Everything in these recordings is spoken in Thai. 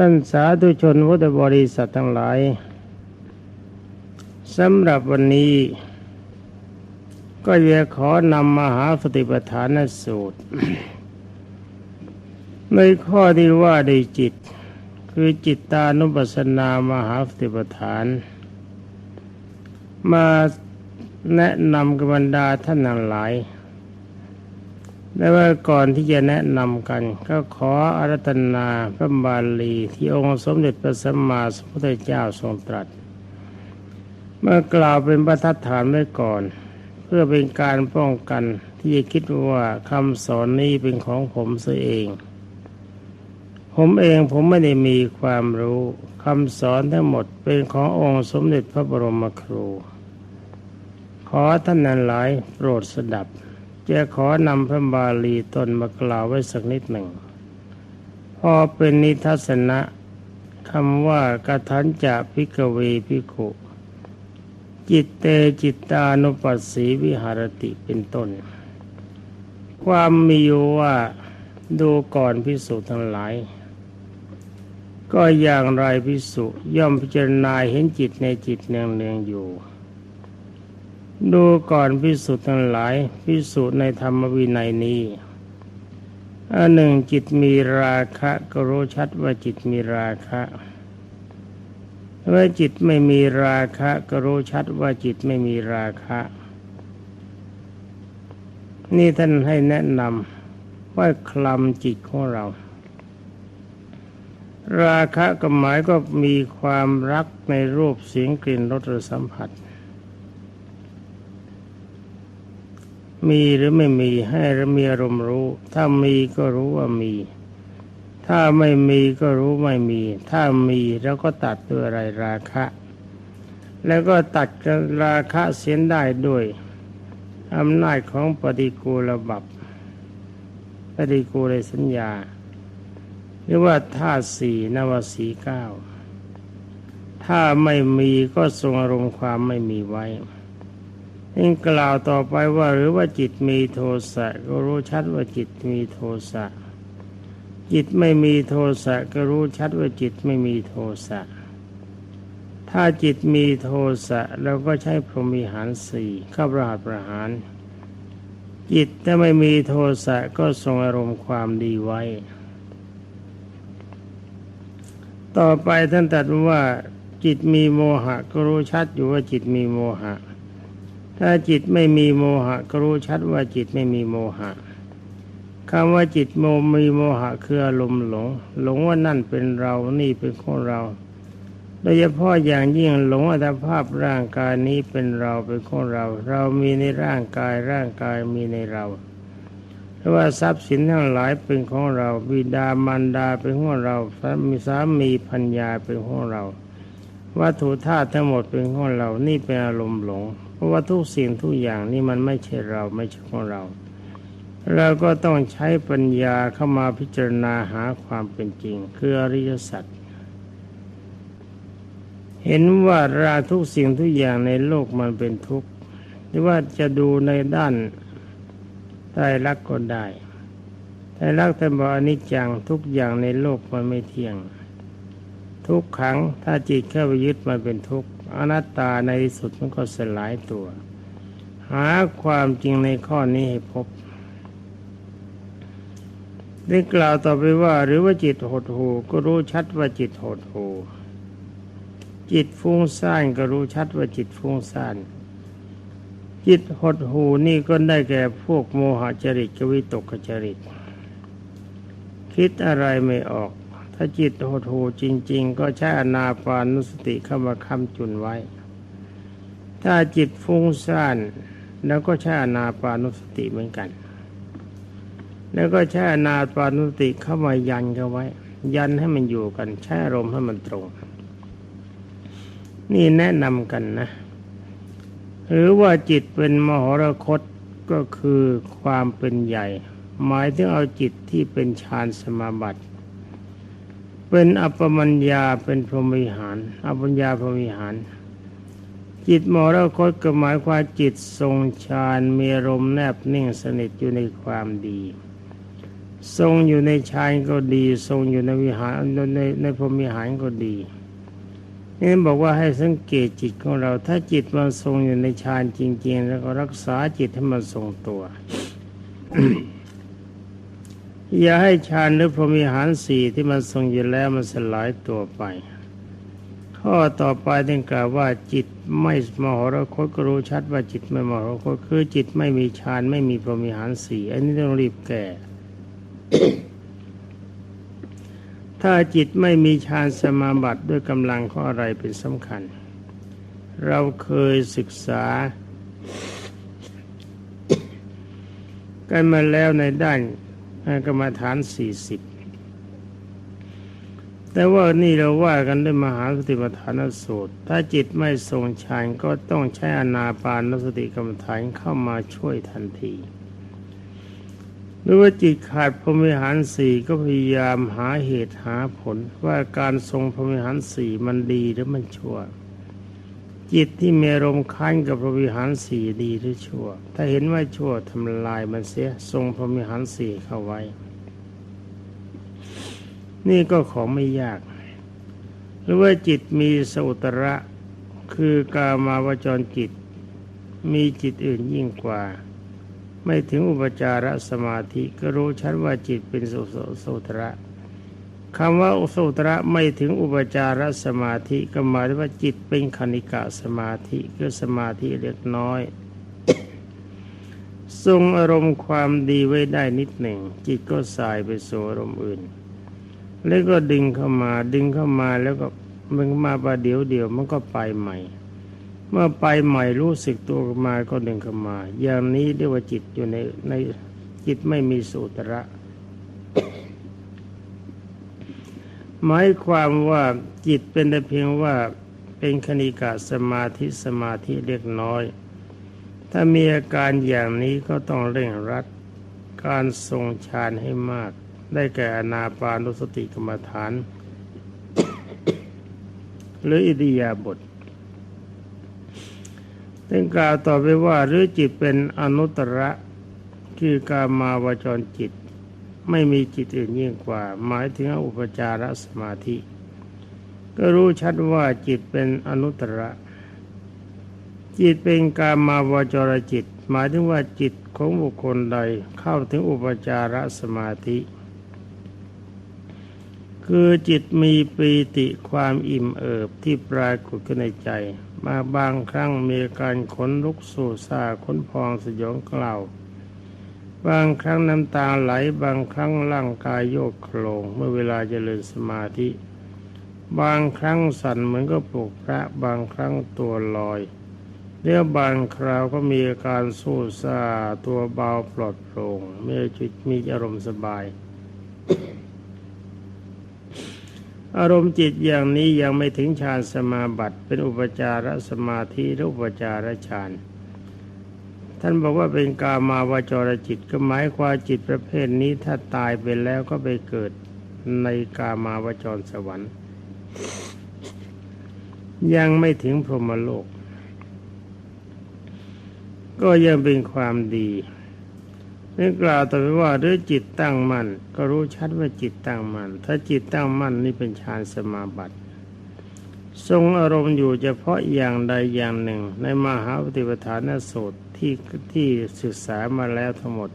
ท่านสาธุชนพุทธบริษัททั้งหลายสำหรับวันนี้ ก็จะขอนำมหาสติปัฏฐานสูตร ในข้อที่ว่าในจิต คือจิตตานุปัสสนามหาสติปัฏฐาน มาแนะนำกับบรรดาท่านทั้งหลาย และว่าก่อนที่จะแนะนำกัน ก็ขออารัตนาพระบาลีที่องค์สมเด็จพระสัมมาสัมพุทธเจ้าทรงตรัส เมื่อกล่าวเป็นประทัดฐานไว้ก่อน เพื่อเป็นการป้องกันที่จะคิดว่าคำสอนนี้เป็นของผมเสียเอง ผมเองผมไม่ได้มีความรู้คำสอนทั้งหมดเป็นขององค์สมเด็จพระบรมครู ขอท่านนั้นหลายโปรดสดับ จะขอนำพระบาลีตนมากล่าวไว้สักนิดหนึ่ง พอเป็นนิทัศนะคำว่ากทันจะพิกเวพิขุจิตเตจิตตานุปัสสีวิหารติเป็นต้น ความมีอยู่ว่าดูก่อนพิสุทั้งหลาย ก็อย่างไรพิสุย่อมพิจารณาเห็นจิตในจิตเนืองเนืองอยู่ ดูก่อนพิสุทั้งหลายพิสุในธรรมวินัยนี้อันหนึ่งจิตมีราคะก็รู้ชัดว่าจิตมีราคะเมื่อจิตไม่มีราคะก็รู้ชัดว่าจิตไม่มีราคะ นี่ท่านให้แนะนำว่าคลำจิตของเรา ราคะก็หมายก็มีความรักในรูปเสียงกลิ่นรสสัมผัส มีหรือไม่มีให้รามีอารมณ์รู้ ถ้ามีก็รู้ว่ามี ถ้าไม่มีก็รู้ไม่มี ถ้ามีแล้วก็ตัดด้วยอะไรราคะ แล้วก็ตัดราคะเสียนได้ด้วยอำนาจของปฏิกูลบับปฏิกูลสัญญา หรือว่าธาตุสี่นวสีเก้าถ้าไม่มีก็ทรงอารมณ์ความไม่มีไว้ ยิ่งกล่าวต่อไปว่าหรือว่าจิตมีโทสะก็รู้ชัดว่าจิตมีโทสะจิตไม่มีโทสะก็รู้ชัดว่าจิตไม่มีโทสะถ้าจิตมีโทสะเราก็ใช้พรหมิหารสี่ข้าประหารประหาร จิตถ้าไม่มีโทสะก็ทรงอารมณ์ความดีไว้ ต่อไปท่านตรัสว่าจิตมีโมหะก็รู้ชัดอยู่ว่าจิตมีโมหะ ถ้าจิตไม่มีโมหะ ก็รู้ชัดว่าจิตไม่มีโมหะคำว่าจิตโมมีโมหะคืออารมณ์หลง หลงว่านั่นเป็นเรานี่เป็นของเรา โดยเฉพาะอย่างยิ่งหลงอัตภาพร่างกายนี้เป็นเราเป็นของเรา เรามีในร่างกายร่างกายมีในเราเพราะว่าทรัพย์สินทั้งหลายเป็นของเราบิดามารดาเป็นของเราสามีสามีพัญญาเป็นของเรา วัตถุธาตุทั้งหมดเป็นของเรา นี่เป็นอารมณ์หลง เพราะว่าทุกสิ่งทุกอย่างนี่มันไม่ใช่เราไม่ใช่ของเรา เราก็ต้องใช้ปัญญาเข้ามาพิจารณาหาความเป็นจริง คืออริยสัจ เห็นว่าราทุกสิ่งทุกอย่างในโลกมันเป็นทุกข์ หรือว่าจะดูในด้านไตรลักษณ์ก็ได้ไตรลักษณ์แต่บอกอนิจจังทุกอย่างในโลกมันไม่เที่ยง ทุกขังถ้าจิตเข้าไปยึดมันเป็นทุกข์อนัตตาในที่สุดมันก็สลายตัว หาความจริงในข้อนี้ให้พบได้กล่าวต่อไปว่า หรือว่าจิตหดหูก็รู้ชัดว่าจิตหดหูจิตฟุ้งซ่านก็รู้ชัดว่าจิตฟุ้งซ่านจิตหดหูนี่ก็ได้แก่พวกโมหจริตกวิตกจริต คิดอะไรไม่ออก ถ้าจิตโหดหูจริง ๆ ก็ใช้อนาปานุสติเข้ามาคำจุนไว้ ถ้าจิตฟุ้งซ่านแล้วก็ใช้อนาปานุสติเหมือนกัน แล้วก็ใช้อนาปานุสติเข้ามายันเขาไว้ ยันให้มันอยู่กันใช้อารมณ์ให้มันตรง นี่แนะนำกันนะ หรือว่าจิตเป็นมหรคตก็คือความเป็นใหญ่ หมายถึงเอาจิตที่เป็นฌานสมาบัติ เป็นอัปมัญญาเป็นพรหมิหาร อัปมัญญาพรหมิหาร จิตมรคตก็หมายความจิตทรงฌานมีอารมณ์แนบนิ่งสนิทอยู่ในความดี ทรงอยู่ในฌานก็ดี ทรงอยู่ในวิหารในในในพรหมิหารก็ดีนี่บอกว่าให้สังเกตจิตของเรา ถ้าจิตมันทรงอยู่ในฌานจริง ๆ แล้วก็รักษาจิตให้มันทรงตัว อย่าให้ฌานหรือพรหมิหารสี่ที่มันทรงอยู่แล้วมันสลายตัวไป ข้อต่อไปต้องกล่าวว่าจิตไม่มหรคตก็รู้ชัดว่าจิตไม่มหรคตคือจิตไม่มีฌานไม่มีพรหมิหารสี่อันนี้ต้องรีบแก้ถ้าจิตไม่มีฌานสมาบัติด้วยกำลังข้ออะไรเป็นสำคัญ เราเคยศึกษา กันมาแล้วในด้าน กรรมฐานสี่สิบแต่ว่านี่เราว่ากันด้วยมหาสติปัฏฐานสูตร ถ้าจิตไม่ทรงฌานก็ต้องใช้อนาปานสติกรรมฐานเข้ามาช่วยทันทีหรือว่าจิตขาดพรมิหารสี่ก็พยายามหาเหตุหาผลว่าการทรงพรมิหารสี่มันดีหรือมันชั่ว จิตที่มีรมค้านกับพรหมิหารสี่ดีหรือชั่ว ถ้าเห็นว่าชั่วทำลายมันเสียทรงพรหมิหารสี่เข้าไว้ นี่ก็ของไม่ยาก หรือว่าจิตมีสุตระคือกามาวจรจิต มีจิตอื่นยิ่งกว่า ไม่ถึงอุปจารสมาธิก็รู้ชัดว่าจิตเป็นสุสุตระ คำว่าสุตระไม่ถึงอุปจารสมาธิก็หมายถึงว่าจิตเป็นคณิกะสมาธิคือสมาธิเล็กน้อย ทรงอารมณ์ความดีไว้ได้นิดหนึ่ง จิตก็สายไปสู่อารมณ์อื่น แล้วก็ดึงเข้ามาดึงเข้ามาแล้วก็มันมาประเดี๋ยวเดียวมันก็ไปใหม่ เมื่อไปใหม่รู้สึกตัวมาก็ดึงเข้ามา อย่างนี้เรียกว่าจิตอยู่ในในจิตไม่มีสุตระ หมายความว่าจิตเป็นแต่เพียงว่าเป็นคณิกาสมาธิสมาธิเล็กน้อย ถ้ามีอาการอย่างนี้ก็ต้องเร่งรัดการทรงฌานให้มาก ได้แก่อนาปานุสติกรรมฐาน หรืออิริยาบถเป็นกล่าวต่อไปว่าหรือจิตเป็นอนุตตระ คือกามาวจรจิต ไม่มีจิตอื่นยิ่งกว่า หมายถึงอุปจารสมาธิ ก็รู้ชัดว่าจิตเป็นอนุตตระ จิตเป็นกามาวจรจิต หมายถึงว่าจิตของบุคคลใดเข้าถึงอุปจารสมาธิ คือจิตมีปีติความอิ่มเอิบที่ปรากฏขึ้นในใจ มาบางครั้งมีการขนลุกสู่ซาขนพองสยองกล่าว บางครั้งน้ำตาไหลบางครั้งร่างกายโยกโคลงเมื่อเวลาเจริญสมาธิ บางครั้งสั่นเหมือนก็ปลุกพระบางครั้งตัวลอยเรียบางคราวก็มีอาการสู้ซาตัวเบาปลอดโปร่งมีจิตมีอารมณ์สบาย อารมณ์จิตอย่างนี้ยังไม่ถึงฌานสมาบัติเป็นอุปจารสมาธิหรืออุปจารฌาน ท่านบอกว่าเป็นกามาวจรจิตก็หมายความจิตประเภทนี้ถ้าตายไปแล้วก็ไปเกิดในกามาวจรสวรรค์ ยังไม่ถึงพรหมโลก ก็ยังเป็นความดีนี่กล่าวต่อไปว่าด้วยจิตตั้งมั่นก็รู้ชัดว่าจิตตั้งมั่นถ้าจิตตั้งมั่นนี่เป็นฌานสมาบัติ ทรงอารมณ์อยู่เฉพาะอย่างใดอย่างหนึ่ง ในมหาปฏิปทานสูตร ที่ที่ศึกษามาแล้วทั้งหมด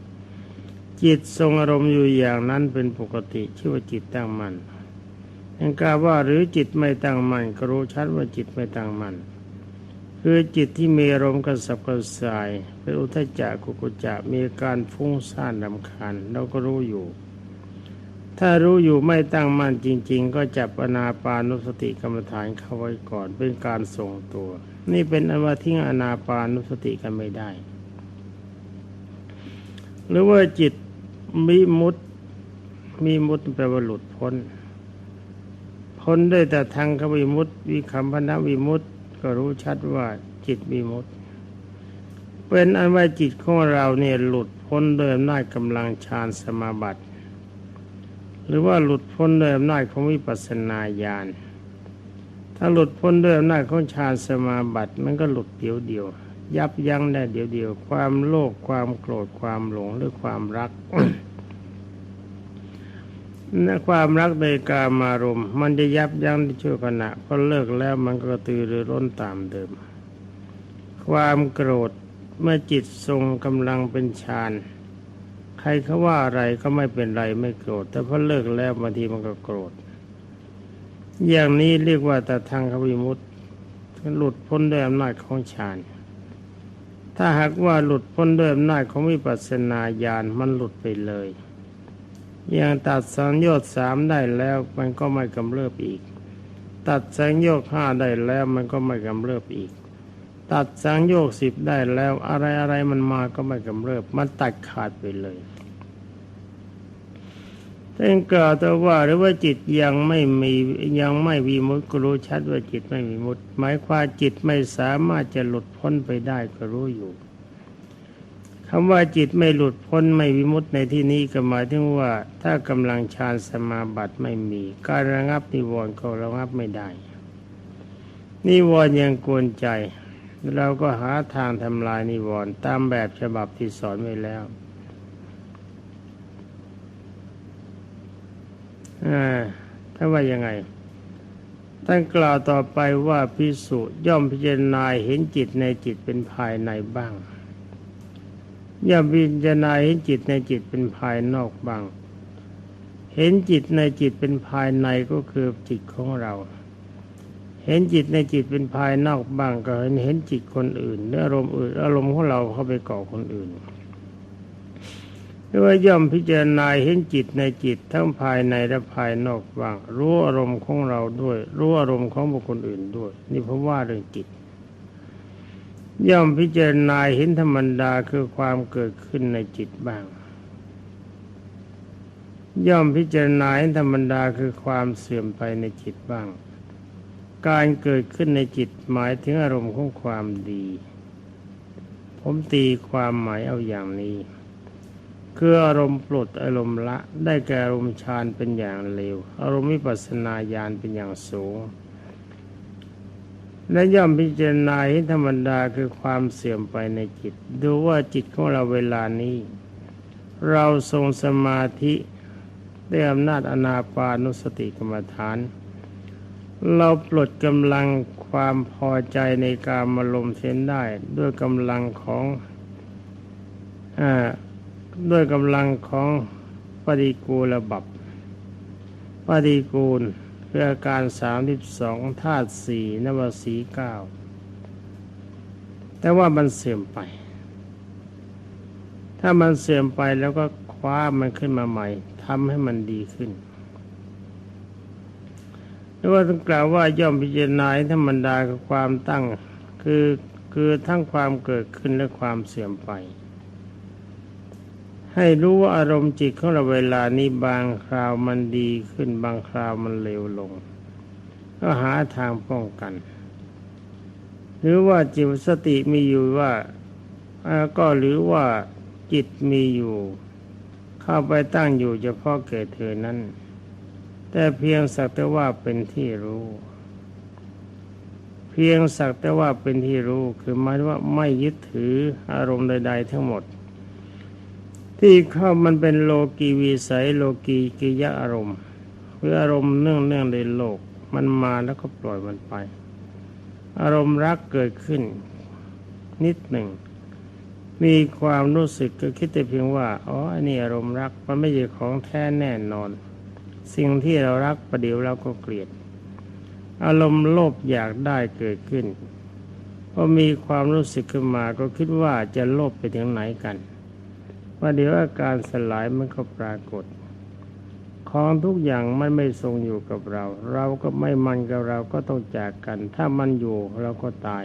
จิตทรงอารมณ์อยู่อย่างนั้นเป็นปกติชื่อว่าจิตตั้งมั่นยังกาว่าหรือจิตไม่ตั้งมั่นก็รู้ชัดว่าจิตไม่ตั้งมั่นคือจิตที่มีอารมณ์กระสับกระส่ายเป็นอุทจจะกุกุจะมีการฟุ้งซ่านลำคาญเราก็รู้อยู่ ถ้ารู้อยู่ไม่ตั้งมั่นจริง ๆ ก็จับอนาปานุสติกรรมฐานเข้าไว้ก่อนเป็นการส่งตัว นี่เป็นอันว่าทิ้งอนาปานุสติกันไม่ได้ หรือว่าจิตมีมุตมีมุตแปลว่าหลุดพ้น พ้นได้แต่ทางขวิมุตวิคัมพนาวิมุตก็รู้ชัดว่าจิตมีมุตเป็นอันว่าจิตของเราเนี่ยหลุดพ้นโดยอำนาจกำลังฌานสมาบัติ หรือว่าหลุดพ้นโดยอำนาจของวิปัสสนาญาณ ถ้าหลุดพ้นด้วยอำนาจของฌานสมาบัติมันก็หลุดเดียวเดียว ยับยั้งได้เดียวเดียว ความโลภความโกรธความหลงหรือความรักนะความรักในกามารมณ์มันจะยับยั้งในชั่วขณะพอเลิกแล้วมันก็ตือรือร้นตามเดิม ความโกรธเมื่อจิตทรงกำลังเป็นฌานใครเขาว่าอะไรก็ไม่เป็นไรไม่โกรธ แต่พอเลิกแล้วบางทีมันก็โกรธ อย่างนี้เรียกว่าแต่ทางขวิมุตหลุดพ้นด้วยอำนาจของฌานถ้าหากว่าหลุดพ้นด้วยอำนาจของวิปัสสนาญาณมันหลุดไปเลยอย่างตัดสังโยชน์สามได้แล้วมันก็ไม่กำเริบอีก ตัดสังโยชน์ห้าได้แล้วมันก็ไม่กำเริบอีก ตัดสังโยชน์สิบได้แล้วอะไรอะไรมันมาก็ไม่กำเริบมันตัดขาดไปเลย ถ้ากล่าวแต่ว่าหรือว่าจิตยังไม่มียังไม่มีมุตก็รู้ชัดว่าจิตไม่มีมุตหมายความจิตไม่สามารถจะหลุดพ้นไปได้ก็รู้อยู่คำว่าจิตไม่หลุดพ้นไม่วิมุตในที่นี้ก็หมายถึงว่า ถ้ากำลังฌานสมาบัติไม่มี การระงับนิวรณ์ก็ระงับไม่ได้นิวรณ์ยังกวนใจ เราก็หาทางทำลายนิวรณ์ตามแบบฉบับที่สอนไว้แล้ว ถ้าว่ายังไง ท่านกล่าวต่อไปว่าพิสุย่อมพิจารณาเห็นจิตในจิตเป็นภายในบ้าง ย่อมพิจารณาเห็นจิตในจิตเป็นภายนอกบ้าง เห็นจิตในจิตเป็นภายในก็คือจิตของเราเห็นจิตในจิตเป็นภายนอกบ้างก็เห็นเห็นจิตคนอื่นเนื้ออารมณ์อื่นอารมณ์ของเราเข้าไปเกาะคนอื่น รือว่าย่อมพิจารณาเห็นจิตในจิตทั้งภายในและภายนอกบ้าง รู้อารมณ์ของเราด้วย รู้อารมณ์ของบุคคลอื่นด้วย นี่เพราะว่าเรื่องจิต ย่อมพิจารณาเห็นธรรมดาคือความเกิดขึ้นในจิตบ้าง ย่อมพิจารณาเห็นธรรมดาคือความเสื่อมไปในจิตบ้าง การเกิดขึ้นในจิตหมายถึงอารมณ์ของความดี ผมตีความหมายเอาอย่างนี้ คืออารมณ์ปลดอารมณ์ละ ได้แก่อารมณ์ฌานเป็นอย่างเลวอารมณ์วิปัสนาญาณเป็นอย่างสูง และย่อมพิจารณาให้ธรรมดาคือความเสื่อมไปในจิต ดูว่าจิตของเราเวลานี้ เราทรงสมาธิด้วยอำนาจอนาปานุสติกรรมฐาน เราปลดกำลังความพอใจในการมาลมเส้นได้ด้วยกำลังของอ่า ด้วยกำลังของปฏิกูลบับปฏิกูลคืออการสามสิบสองธาตุสี่นวสีเก้าแต่ว่ามันเสื่อมไป ถ้ามันเสื่อมไปแล้วก็คว้ามันขึ้นมาใหม่ทำให้มันดีขึ้นหรือว่าต้องกล่าวว่าย่อมพิจารณาธรรมดากับความตั้ง คือคือทั้งความเกิดขึ้นและความเสื่อมไป ให้รู้ว่าอารมณ์จิตของเราเวลานี้บางคราวมันดีขึ้นบางคราวมันเลวลง ก็หาทางป้องกัน หรือว่าจิตสติมีอยู่ว่าก็หรือว่าจิตมีอยู่ เข้าไปตั้งอยู่เฉพาะเกิดเธอนั้น แต่เพียงสักแต่ว่าเป็นที่รู้ เพียงสักแต่ว่าเป็นที่รู้คือหมายว่าไม่ยึดถืออารมณ์ใด ๆ ทั้งหมด ที่เข้ามันเป็นโลกีวิสัยโลกีกิยะอารมณ์คืออารมณ์เนื่องเนื่องในโลก มันมาแล้วก็ปล่อยมันไป อารมณ์รักเกิดขึ้น นิดหนึ่ง มีความรู้สึกก็คิดแต่เพียงว่าอ๋ออันนี้อารมณ์รักมันไม่ใช่ของแท้แน่นอน สิ่งที่เรารักประเดี๋ยวเราก็เกลียด อารมณ์โลภอยากได้เกิดขึ้นพอมีความรู้สึกขึ้นมาก็คิดว่าจะโลภไปถึงไหนกัน ว่าเดี๋ยวอาการสลายมันก็ปรากฏ ของทุกอย่างมันไม่ทรงอยู่กับเรา เราก็ไม่มันกับเราก็ต้องจากกัน ถ้ามันอยู่เราก็ตาย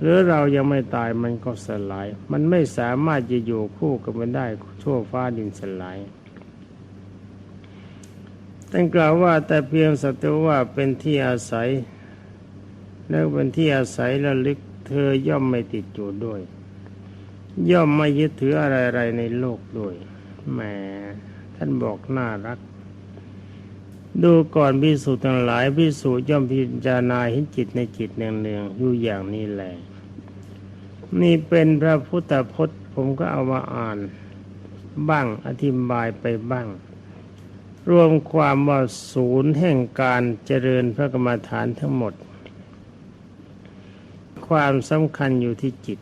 หรือเรายังไม่ตายมันก็สลาย มันไม่สามารถจะอยู่คู่กับมันได้ชั่วฟ้าดินสลายท่านกล่าวว่าแต่เพียงสัตว์ว่าเป็นที่อาศัย แล้วเป็นที่อาศัยระลึกเธอย่อมไม่ติดอยู่ด้วย ย่อมไม่ยึดถืออะไรๆในโลกด้วยแหมท่านบอกน่ารัก ดูก่อนพิสูจน์ทั้งหลายพิสูจน์ย่อมพิจารณาเห็นจิตในจิตเนืองๆอยู่อย่างนี้แหละนี่เป็นพระพุทธพจน์ผมก็เอามาอ่าน บ้างอธิบายไปบ้าง รวมความว่าศูนย์แห่งการเจริญพระกรรมฐานทั้งหมด ความสำคัญอยู่ที่จิต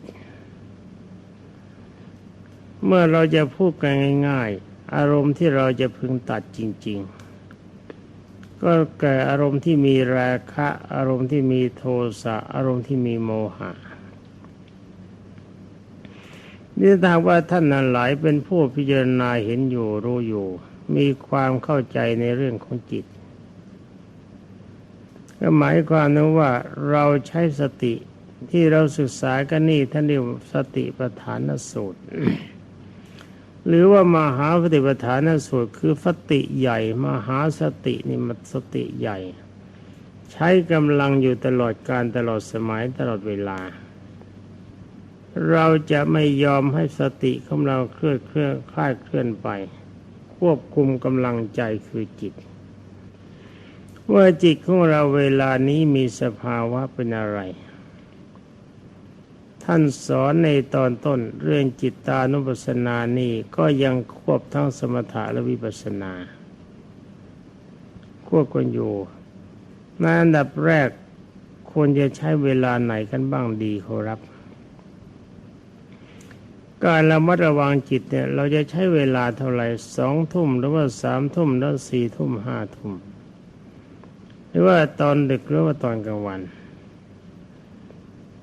เมื่อเราจะพูดกันง่าย ๆ อารมณ์ที่เราจะพึงตัดจริง ๆ ก็เกิดอารมณ์ที่มีราคะ อารมณ์ที่มีโทสะอารมณ์ที่มีโมหะนี่ถ้าว่าท่านนั้นหลายเป็นผู้พิจารณาเห็นอยู่รู้อยู่ มีความเข้าใจในเรื่องของจิต ก็หมายความนั้นว่าเราใช้สติที่เราศึกษากันนี่ท่านเรียกสติปัฏฐานสูตร หรือว่ามหาสติปัฏฐานสูตรคือสติใหญ่ มหาสตินี่มันสติใหญ่ ใช้กำลังอยู่ตลอดการตลอดสมัยตลอดเวลา เราจะไม่ยอมให้สติของเราเคลื่อนเคลื่อนคลายเคลื่อนไป ควบคุมกำลังใจคือจิต ว่าจิตของเราเวลานี้มีสภาวะเป็นอะไร ท่านสอนในตอนต้นเรื่องจิตตานุปัสสนานี่ก็ยังควบทั้งสมถะและวิปัสสนา ควบกันอยู่ในอันดับแรกควรจะใช้เวลาไหนกันบ้างดีขอรับ การระมัดระวังจิตเนี่ยเราจะใช้เวลาเท่าไหร่สองทุ่มหรือว่าสามทุ่มแล้วสี่ทุ่มห้าทุ่มหรือว่าตอนดึกหรือว่าตอนกลางวัน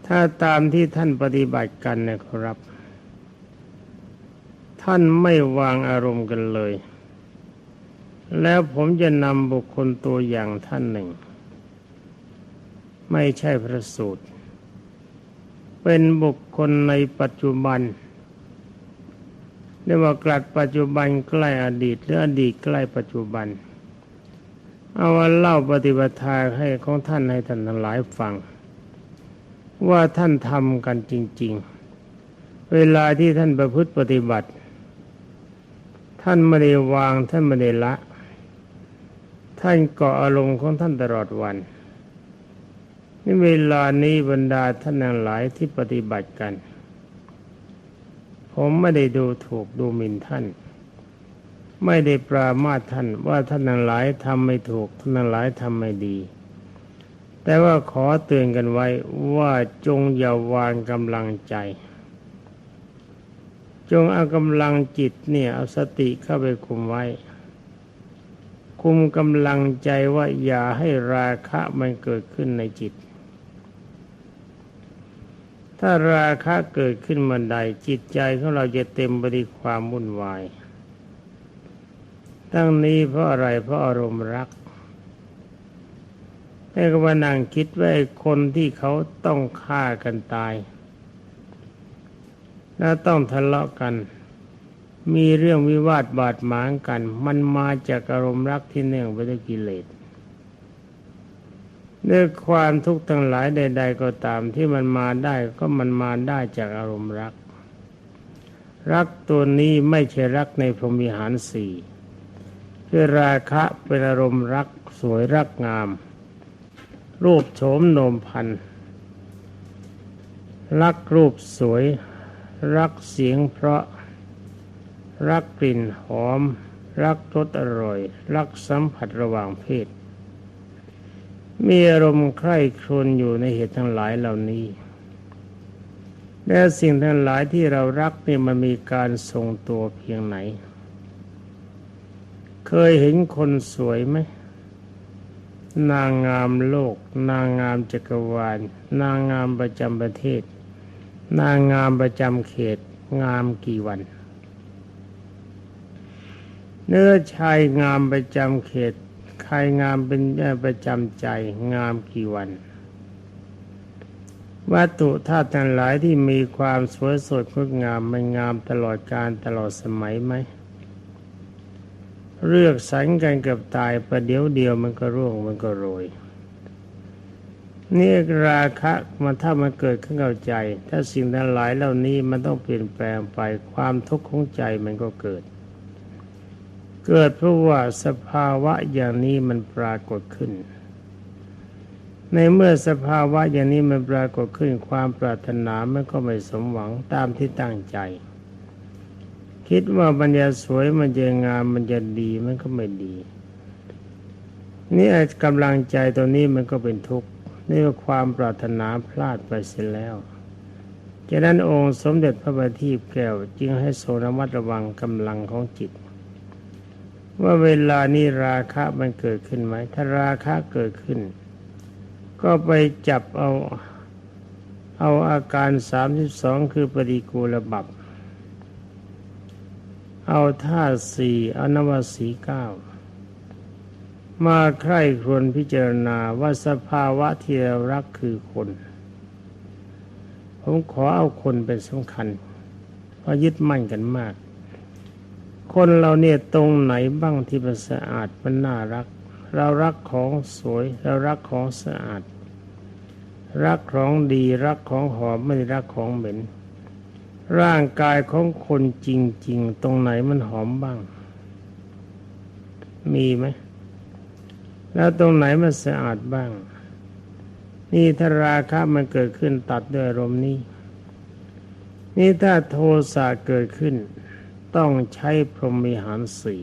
ถ้าตามที่ท่านปฏิบัติกันนะครับ ท่านไม่วางอารมณ์กันเลย แล้วผมจะนำบุคคลตัวอย่างท่านหนึ่ง ไม่ใช่พระสูตร เป็นบุคคลในปัจจุบันเรียกว่ากลัดปัจจุบันใกล้อดีตหรืออดีตใกล้ปัจจุบัน เอาว่าเล่าปฏิบัติทาให้ของท่านให้ท่านทั้งหลายฟัง ว่าท่านทำกันจริง ๆ เวลาที่ท่านประพฤติปฏิบัติ ท่านไม่ได้วางท่านไม่ได้ละ ท่านเกาะอารมณ์ของท่านตลอดวันนี่เวลานี้บรรดาท่านทั้งหลายที่ปฏิบัติกัน ผมไม่ได้ดูถูกดูหมิ่นท่าน ไม่ได้ปรามาทท่านว่าท่านหลายทำไม่ถูกท่านนั้นหลายทำไม่ดี แต่ว่าขอเตือนกันไว้ว่าจงอย่าวางกำลังใจ จงเอากำลังจิตเนี่ยเอาสติเข้าไปคุมไว้ คุมกำลังใจว่าอย่าให้ราคะมันเกิดขึ้นในจิต ถ้าราคะเกิดขึ้นมาใดจิตใจของเราจะเต็มไปด้วยความวุ่นวายตั้งนี้เพราะอะไรเพราะอารมณ์รัก แต่ก็มานั่งคิดว่าคนที่เขาต้องฆ่ากันตาย แล้วต้องทะเลาะกัน มีเรื่องวิวาทบาดหมางกัน มันมาจากอารมณ์รักที่เนื่องไปด้วยกิเลสเรื่อความทุกข์ทั้งหลายใด ๆ ก็ตามที่มันมาได้ก็มันมาได้จากอารมณ์รัก รักตัวนี้ไม่ใช่รักในพรหมิหารสี่คือราคะเป็นอารมณ์รักสวยรักงาม รูปโฉมโนมพันรักรูปสวย รักเสียงเพราะ รักกลิ่นหอม รักรสอร่อย รักสัมผัสระหว่างเพศ มีอารมณ์ใคร่ครวญอยู่ในเหตุทั้งหลายเหล่านี้ และสิ่งทั้งหลายที่เรารักนี่มันมีการทรงตัวเพียงไหน เคยเห็นคนสวยไหม นางงามโลก นางงามจักรวาล นางงามประจำประเทศ นางงามประจำเขต งามกี่วัน เนื้อชายงามประจำเขต ใครงามเป็นประจำใจ งามกี่วัน วัตถุธาตุทั้งหลายที่มีความสวยสดงดงามมันงามตลอดการตลอดสมัยไหม เลือกสรรกันกับตายประเดี๋ยวเดียวมันก็ร่วงมันก็โรยนี่ราคะมันถ้ามันเกิดขึ้นกับใจ ถ้าสิ่งทั้งหลายเหล่านี้มันต้องเปลี่ยนแปลงไปความทุกข์ของใจมันก็เกิด เกิดเพราะว่าสภาวะอย่างนี้มันปรากฏขึ้น ในเมื่อสภาวะอย่างนี้มันปรากฏขึ้นความปรารถนามันก็ไม่สมหวังตามที่ตั้งใจ คิดว่าบรรยาสวยมันจะงามมันจะดีมันก็ไม่ดี นี่กำลังใจตัวนี้มันก็เป็นทุกข์นี่ความปรารถนาพลาดไปเสียแล้วฉะนั้นองค์สมเด็จพระบัณฑิตแก้วจึงให้โสนมัดระวังกำลังของจิต ว่าเวลานี้ราคะมันเกิดขึ้นไหม ถ้าราคะเกิดขึ้น ก็ไปจับเอาเอาอาการสามสิบสองคือปฏิกูลบับ เอาท่าสี่อนวสีเก้ามาใคร่ครวญพิจารณาว่าสภาวะที่เรารักคือคน ผมขอเอาคนเป็นสำคัญ เพราะยึดมั่นกันมาก คนเราเนี่ยตรงไหนบ้างที่มันสะอาดมันน่ารัก เรารักของสวย เรารักของสะอาด รักของดีรักของหอมไม่รักของเหม็น ร่างกายของคนจริง ๆ ตรงไหนมันหอมบ้าง มีไหม แล้วตรงไหนมันสะอาดบ้าง นี่ถ้าราคะมันเกิดขึ้นตัดด้วยอารมณ์นี้ นี่ถ้าโทสะเกิดขึ้น ต้องใช้พรหมิหารสี่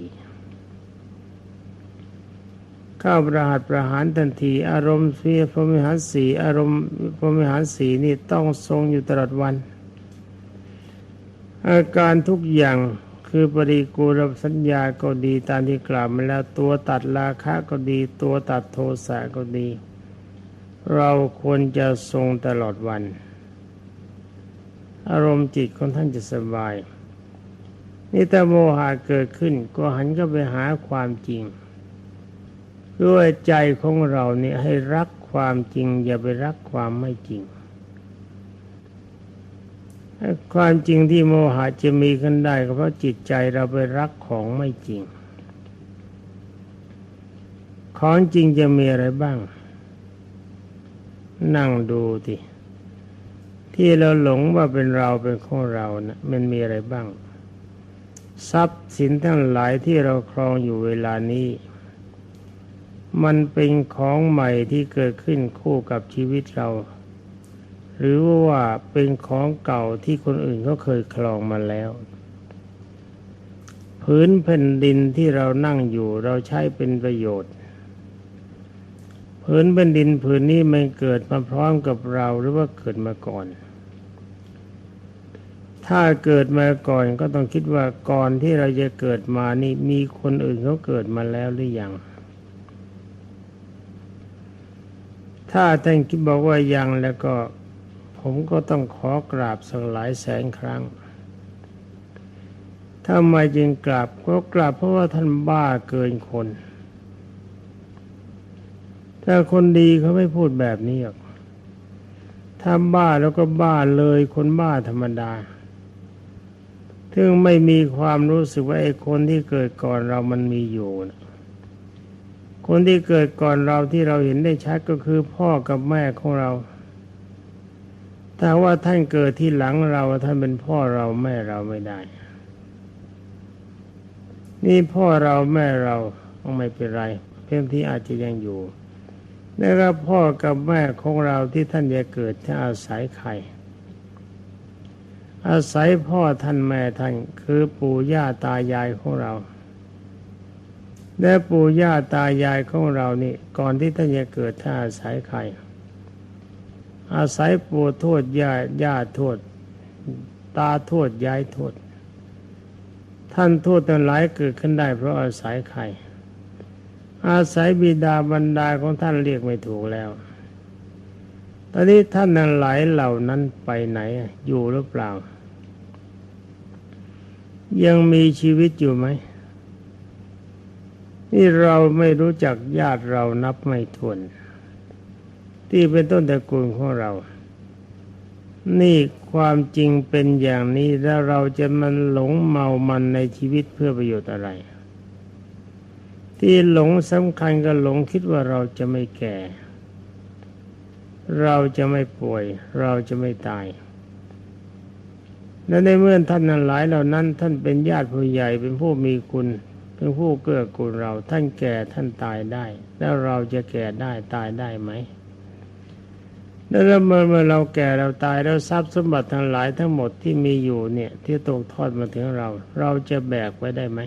ข้าประหัตประหารทันที อารมณ์เสียพรหมิหารสีอารมณ์พรหมิหารสีนี่ต้องทรงอยู่ตลอดวัน อาการทุกอย่างคือปริกูลสัญญาก็ดีตามที่กล่าวมาแล้วตัวตัดราคะก็ดีตัวตัดโทสะก็ดี เราควรจะทรงตลอดวัน อารมณ์จิตของท่านจะสบาย นี่ถ้าโมหะเกิดขึ้นก็หันก็ไปหาความจริง ด้วยใจของเราเนี่ยให้รักความจริง อย่าไปรักความไม่จริง ความจริงที่โมหะจะมีขึ้นได้ก็เพราะจิตใจเราไปรักของไม่จริง ของจริงจะมีอะไรบ้าง นั่งดูทีที่เราหลงว่าเป็นเราเป็นของเรานะมันมีอะไรบ้าง ทรัพย์สินทั้งหลายที่เราครองอยู่เวลานี้ มันเป็นของใหม่ที่เกิดขึ้นคู่กับชีวิตเรา หรือว่าเป็นของเก่าที่คนอื่นเขาเคยคลองมาแล้ว พื้นแผ่นดินที่เรานั่งอยู่เราใช้เป็นประโยชน์พื้นแผ่นดินพื้นนี้มันเกิดมาพร้อมกับเราหรือว่าเกิดมาก่อน ถ้าเกิดมาก่อนก็ต้องคิดว่าก่อนที่เราจะเกิดมานี่มีคนอื่นเขาเกิดมาแล้วหรือยัง ถ้าท่านคิดบอกว่ายังแล้วก็ ผมก็ต้องขอกราบสักหลายแสนครั้งทำไมจึงกราบก็กราบเพราะว่าท่านบ้าเกินคน ถ้าคนดีเขาไม่พูดแบบนี้หรอกถ้าบ้าแล้วก็บ้าเลยคนบ้าธรรมดาถึงไม่มีความรู้สึกว่าไอ้คนที่เกิดก่อนเรามันมีอยู่นะคนที่เกิดก่อนเราที่เราเห็นได้ชัดก็คือพ่อกับแม่ของเรา ถ้าว่าท่านเกิดที่หลังเราท่านเป็นพ่อเราแม่เราไม่ได้ นี่พ่อเราแม่เราต้องไม่เป็นไร เพียงที่อาจจะยังอยู่แล้วก็พ่อกับแม่ของเราที่ท่านจะเกิดท่าอาศัยใครอาศัยพ่อท่านแม่ท่านคือปู่ย่าตายายของเรา และปู่ย่าตายายของเรานี่ ก่อนที่ท่านจะเกิดท่าอาศัยใคร อาศัยปู่โทษย่าย่าโทษ ตาโทษยายโทษ ท่านโทษทั้งหลายเกิดขึ้นได้เพราะอาศัยใคร อาศัยบิดาบรรดาของท่านเรียกไม่ถูกแล้ว ตอนนี้ท่านทั้งหลายเหล่านั้นไปไหนอยู่หรือเปล่า ยังมีชีวิตอยู่ไหมนี่เราไม่รู้จักญาติเรานับไม่ถ้วน ที่เป็นต้นตระกูลของเรา นี่ความจริงเป็นอย่างนี้แล้วเราจะมันหลงเมามันในชีวิตเพื่อประโยชน์อะไร ที่หลงสำคัญก็หลงคิดว่าเราจะไม่แก่ เราจะไม่ป่วย เราจะไม่ตายและในเมื่อท่านนั้นหลายเหล่านั้น ท่านเป็นญาติผู้ใหญ่เป็นผู้มีคุณเป็นผู้เกื้อกูลเราท่านแก่ท่านตายได้ แล้วเราจะแก่ได้ตายได้ไหม แล้วเมื่อเมื่อเราแก่เราตายแล้วทรัพย์สมบัติทั้งหลายทั้งหมดที่มีอยู่เนี่ย ที่ตกทอดมาถึงเรา เราจะแบกไว้ได้ไหม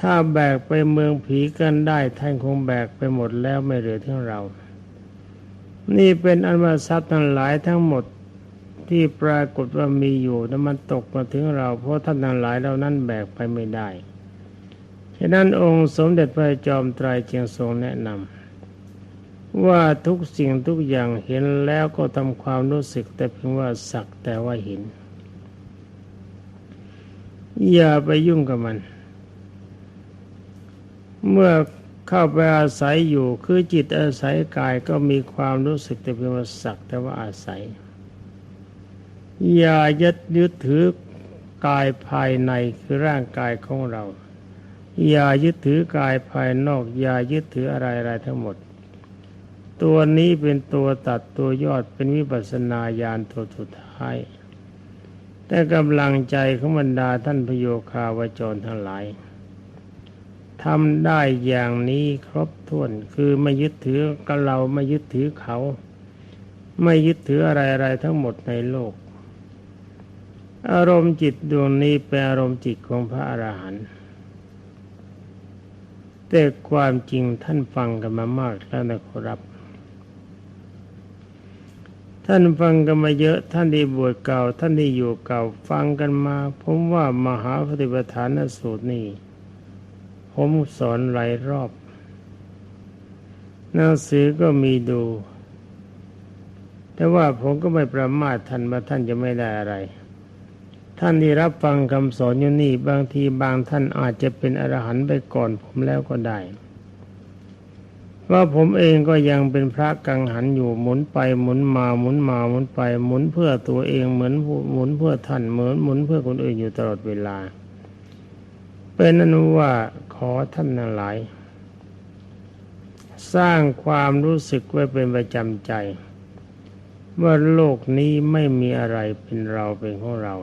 ถ้าแบกไปเมืองผีกันได้ท่านคงแบกไปหมดแล้วไม่เหลือทั้งเรา นี่เป็นอันว่าทรัพย์ทั้งหลายทั้งหมดที่ปรากฏว่ามีอยู่นั้นมันตกมาถึงเรา เพราะท่านทั้งหลายเรานั้นแบกไปไม่ได้ฉะนั้นองค์สมเด็จพระจอมไตรจึงทรงแนะนำ ว่าทุกสิ่งทุกอย่างเห็นแล้วก็ทำความรู้สึกแต่เพียงว่าสักแต่ว่าเห็น อย่าไปยุ่งกับมัน เมื่อเข้าไปอาศัยอยู่คือจิตอาศัยกายก็มีความรู้สึกแต่เพียงว่าสักแต่ว่าอาศัย อย่ายึดยึดถือกายภายในคือร่างกายของเรา อย่ายึดถือกายภายนอก อย่ายึดถืออะไรอะไรทั้งหมด ตัวนี้เป็นตัวตัดตัวยอดเป็นวิปัสนาญาณตัวสุดท้าย แต่กำลังใจของบรรดาท่านพโยคาวจรทั้งหลายทำได้อย่างนี้ครบถ้วนคือไม่ยึดถือกับเราไม่ยึดถือเขา ไม่ยึดถืออะไรอะไรทั้งหมดในโลก อารมณ์จิตดวงนี้เป็นอารมณ์จิตของพระอรหันต์แต่ความจริงท่านฟังกันมามากแล้วนะครับ ท่านฟังกันมาเยอะท่านที่บวชเก่า ท่านที่อยู่เก่าฟังกันมา ผมว่ามหาปฏิปทานสูตรนี้ผมสอนหลายรอบหนังสือก็มีดู แต่ว่าผมก็ไม่ประมาทท่านว่าท่านจะไม่ได้อะไร ท่านที่รับฟังคำสอนอยู่นี่ บางทีบางท่านอาจจะเป็นอรหันต์ไปก่อนผมแล้วก็ได้ ว่าผมเองก็ยังเป็นพระกังหันอยู่หมุนไปหมุนมาหมุนมาหมุนไปหมุนเพื่อตัวเองเหมือนหมุนเพื่อท่านเหมือนหมุนเพื่อคนอื่นอยู่ตลอดเวลา เป็นอนุว่าขอท่านทั้งหลาย สร้างความรู้สึกไว้เป็นประจำใจ ว่าโลกนี้ไม่มีอะไรเป็นเราเป็นของเรา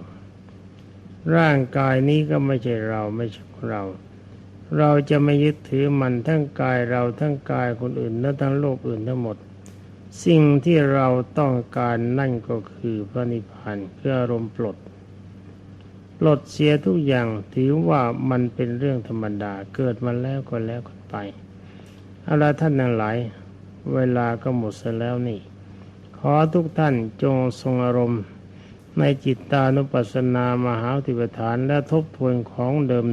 ร่างกายนี้ก็ไม่ใช่เราไม่ใช่ของเรา เราจะไม่ยึดถือมันทั้งกายเราทั้งกายคนอื่นและทั้งโลกอื่นทั้งหมด สิ่งที่เราต้องการนั่นก็คือพระนิพพานคืออารมณ์ปลด ปลดเสียทุกอย่างถือว่ามันเป็นเรื่องธรรมดาเกิดมาแล้วก็แล้วกันไปเอาละท่านทั้งหลายเวลาก็หมดเสียแล้วนี่ ขอทุกท่านจงทรงอารมณ์ในจิตตานุปัสสนามหาธิปฐานและทบทวนของเดิม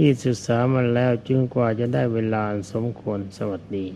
ที่ศึกษามาแล้วจึงกว่าจะได้เวลาสมควรสวัสดี